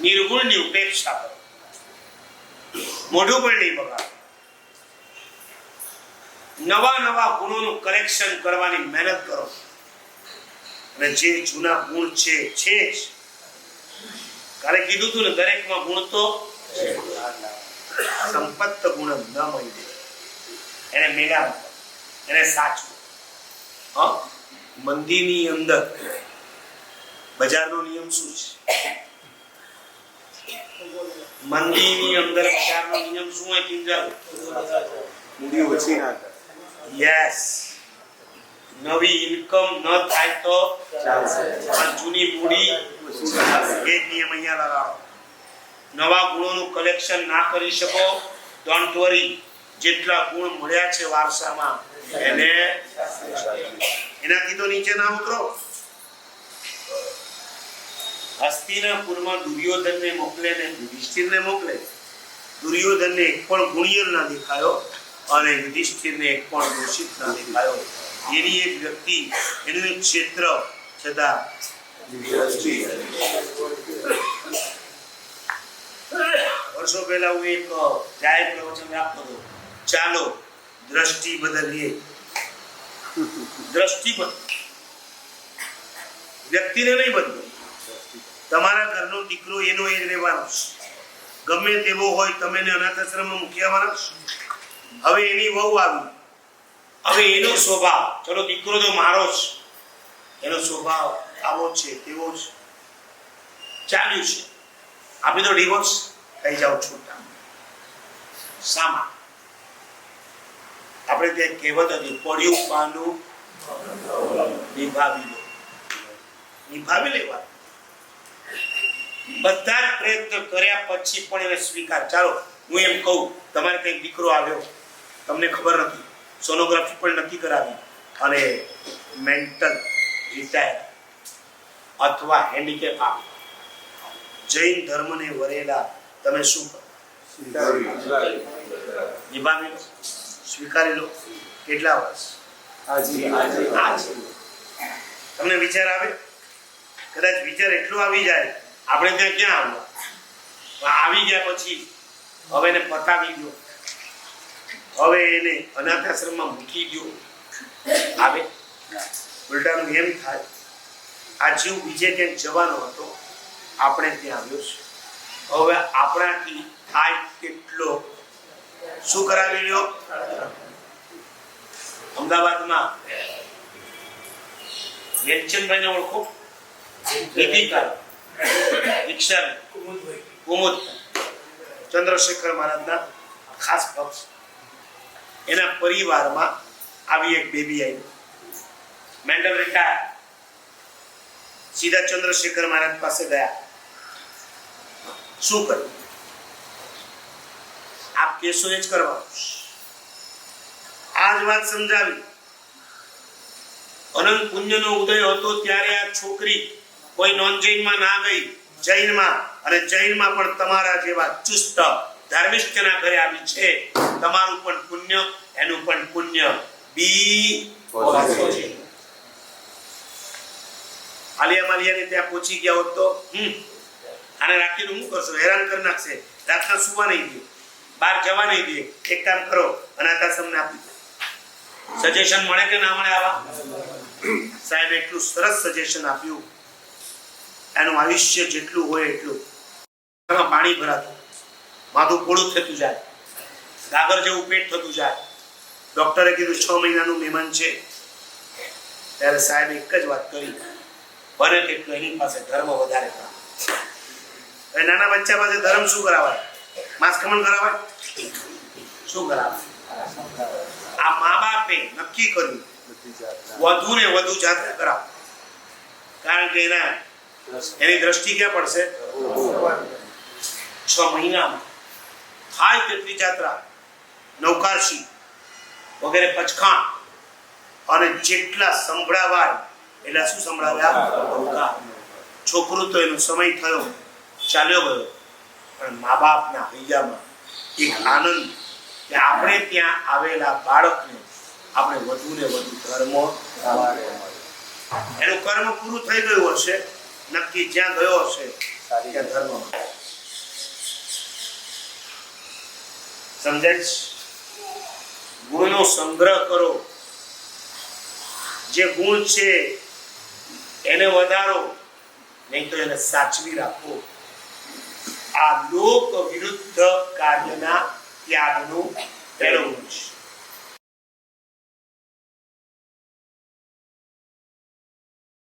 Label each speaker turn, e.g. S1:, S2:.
S1: નિર્ગુણની ઉપેક્ષા કરો. મોઢું પણ નહીં બગાડો. નવા નવા ગુણોનું કરેક્શન કરવાની મહેનત કરો. અને જે જૂના ગુણ છે છે જ. કાલે કીધું તું ને, દરેકમાં ગુણ તો સંપત્ત ગુણ ન મળી એને મેળા એને સાચવું. મંદિરની અંદર બજારનો નિયમ શું છે? મંદીની અંદર બજારનો નિયમ શું હોય કિંજલ
S2: મૂડી ઓછી ના
S1: યસ નવી ઇન્કમ ન થાય તો
S2: ચાલશે.
S1: પણ જૂની મૂડી એ નિયમ અહીંયા લગાવો. નવા ગુણોનું કલેક્શન ના કરી શકો. ડોન્ટ વરી જેટલા ગુણ મળ્યા છે વારસામાં એને એનાથી તો નીચે ના ઉતરો. હસ્તિનાપુરમાં દુર્યોધનને મોકલે ને યુધિષ્ઠિરને મોકલે. દુર્યોધનને એક પણ ગુણિયર ના દેખાયો અને યુધિષ્ઠિરને એક પણ દોષિત ના દેખાયો. એની એક વ્યક્તિ, એનું એક ક્ષેત્ર છતાં વર્ષો પહેલા હું એક જાહેર પ્રવચન આપતો હતો. ચાલો, દ્રષ્ટિ બદલીએ. દ્રષ્ટિ બદલ. વ્યક્તિને નહીં બદલો. તમારા ઘરનો દીકરો એનો એ જ રહેવાનો ગમે તેવો હોય તમે અનાથ આશ્રમમાં મૂક્યા હવે એની વહુ આવી. હવે એનો સ્વભાવ, ચલો દીકરો તો મારો જ. એનો સ્વભાવ આવો છે, તેવો જ. ચાલ્યું છે. આપી તો ડિવોર્સ થઈ જાઓ છૂટા. સામા આપણે ત્યાં કહેવત હતી, પડ્યું પાનું નિભાવી લો. નિભાવી લેવા બધા જ પ્રયત્ન કર્યા પછી પણ એને સ્વીકાર. ચાલો હું એમ કહું તમારે કંઈક દીકરો આવ્યો. તમને ખબર નથી. સોનોગ્રાફી પણ નથી કરાવી. અને મેન્ટલ રિટાયર અથવા હેન્ડીકેપ આપ જૈન ધર્મને વરેલા તમે શું કરો નિભાવી લો. સ્વીકારી લો. કેટલા વર્ષ? તમને વિચાર આવે? કદાચ વિચાર એટલો આવી જાય આપણે ત્યાં ક્યાં આવ્યો આવી ગયા પછી હવે એને પતાવી દો. હવે એને અનાથ આશ્રમમાં મૂકી દો. આવે. ઉલટાનું એમ થાય. આ જીવ બીજે ક્યાંક જવાનો હતો. આપણે ત્યાં આવ્યો છે. હવે આપણાથી થાય કેટલો? શું કરાવી લ્યો અમદાવાદમાં. વેલચંદભાઈને ઓળખો? નીતિકાર રિક્ષા કુમુદ. ચંદ્રશેખર મહારાજના ખાસ ભક્ત. એના પરિવારમાં આવી એક બેબી આવી. મેન્ડલ રિટાયર સીધા ચંદ્રશેખર મહારાજ પાસે ગયા. શું કર્યું? આપ કેસો એ જ કરવાનું જ વાત સમજાવી. અનંત પુણ્યનો ઉદય હતો ત્યારે આ છોકરી કોઈ નોન જૈનમાં ના ગઈ જૈનમાં. અને જૈનમાં પણ તમારા જેવા ચુસ્ત ધાર્મિકના ઘરે આવી છે. તમારું પણ પુણ્ય એનું પણ પુણ્ય બી. આલિયા માલિયાને ત્યાં પહોંચી ગયા હોત તો હમ આને રાખીને શું કરશો? હેરાન કરી નાખશે. રાતના સુવા નહીં દે. બહાર જવા નહીં દે. એક કામ કરો અનાથ તમને આપી દે. સજેશન મળે કે ના મળે આવા? સાહેબ એટલું સરસ સજેશન આપ્યું. એનું આયુષ્ય જેટલું હોય એટલું. એમાં પાણી ભરાતું. માથું પોળું થતું જાય. ગાગર જેવું પેટ થતું જાય. ડોક્ટરે કીધું, છ મહિનાનું મહેમાન છે. ત્યારે સાહેબ એક જ વાત કરી. બને તેટલું એની પાસે ધર્મ વધારે કરાવે નાના બચ્ચા પાસે ધર્મ શું કરાવાય? માસ્કમણ કરાવાય? શું કરાવાય? આ મા બાપે નક્કી કર્યું. વધુ ને વધુ જાત્રા કરાવો. કારણ કે એના એની દ્રષ્ટિ ક્યાં પડશે? છ મહિનામાં. થાય તેટલી જાત્રા નૌકારશી વગેરે પચખાણ અને જેટલા સંભળાવાય, એટલા શું સંભળાવ્યા. છોકરું તો એનો સમય થયો, ચાલ્યો ગયો. પણ મા બાપના હૈયામાં એક આનંદ કે આપણે ત્યાં આવેલા બાળકને આપણે વધુ ને વધુ
S2: કર્મ
S1: એનું કર્મ પૂરું થઈ ગયું હશે. નક્કી જ્યાં ગયો હશે ત્યાં ધર્મ સમજાય ગુણનો સંગ્રહ કરો. જે ગુણ છે એને વધારો નહીં તો એને સાચવી રાખો. આ લોક વિરુદ્ધ કાર્યના ત્યાગનું પહેલો ગુણ છે.